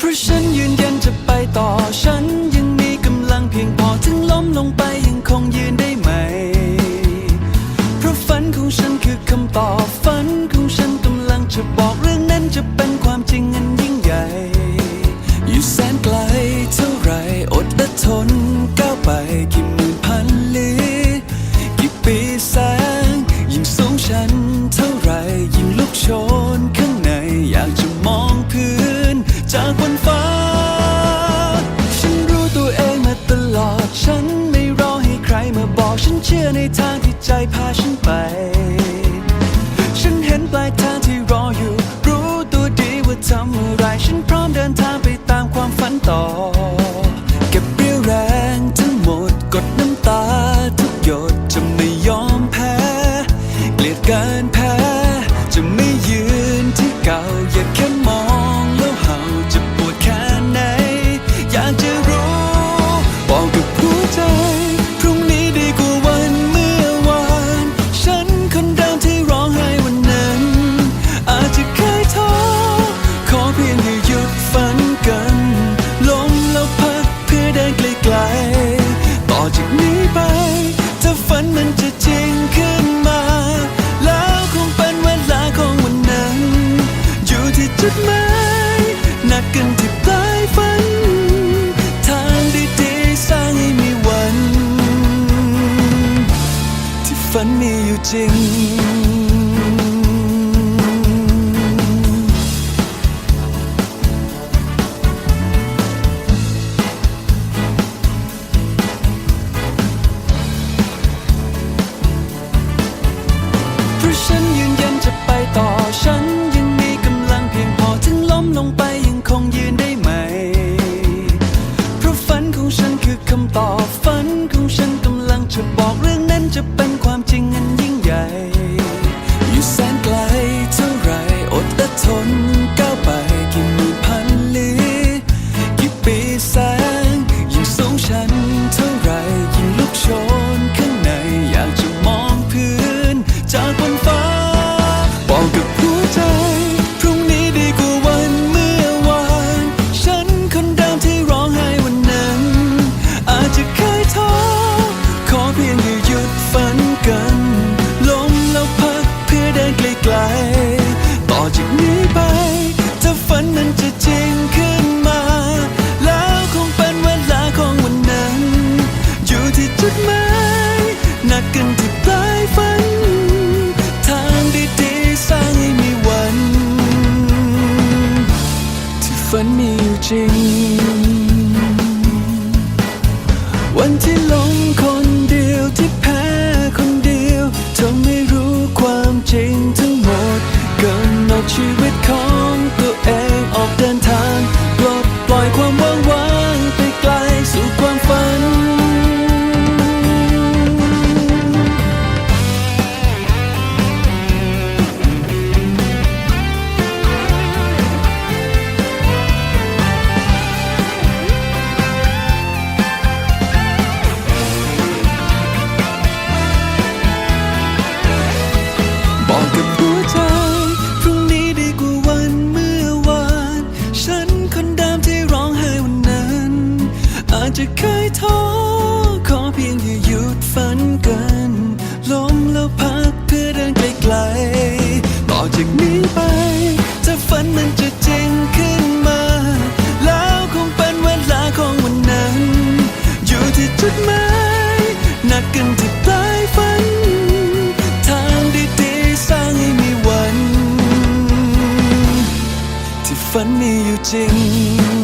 เพราะฉันยืนยันจะไปต่อฉันยังมีกำลังเพียงพอถึงล้มลงไปยังคงยืนได้ไหม เพราะฝันของฉันคือคำตอบฝันของฉันกำลังจะบอกเรื่องนั้นจะเป็น เชื่อในทางที่ใจพาฉันไป ฉันเห็นปลายทางที่รออยู่ รู้ตัวดีว่าทำอะไร ฉันพร้อมเดินทางไปตามความฝันต่อ เก็บเรี่ยวแรงทั้งหมดกดน้ำตา ทุกหยดจะไม่ยอมแพ้ เกลียดการแพ้ จะไม่ยืนที่เก่าอย่าแค่มองแล้วเห่าจะปวดแค่ไหน อยากจะรู้บอกกับหัวใจ ถ้าฝันมันจะจริงขึ้นมา แล้วคงเป็นเวลาของวันนั้น อยู่ที่จุดหมายนัดกันที่ปลายฝัน ทางดีๆสร้างให้มีวัน ที่ฝันมีอยู่จริง นักกันที่ปลายฝัน ทางดีๆสร้างให้มีวัน ที่ฝันมีอยู่จริง วันที่ลงคน จะเคยท้อขอเพียงอย่าหยุดฝันกันล้มแล้วพักเพื่อเดินไกลๆต่อจากนี้ไป ถ้าฝันมันจะจริงขึ้นมา แล้วคงเป็นเวลาของวันนั้น อยู่ที่จุดหมายนัดกันที่ปลายฝัน ทางดีๆสร้างให้มีวัน ที่ฝันมีอยู่จริง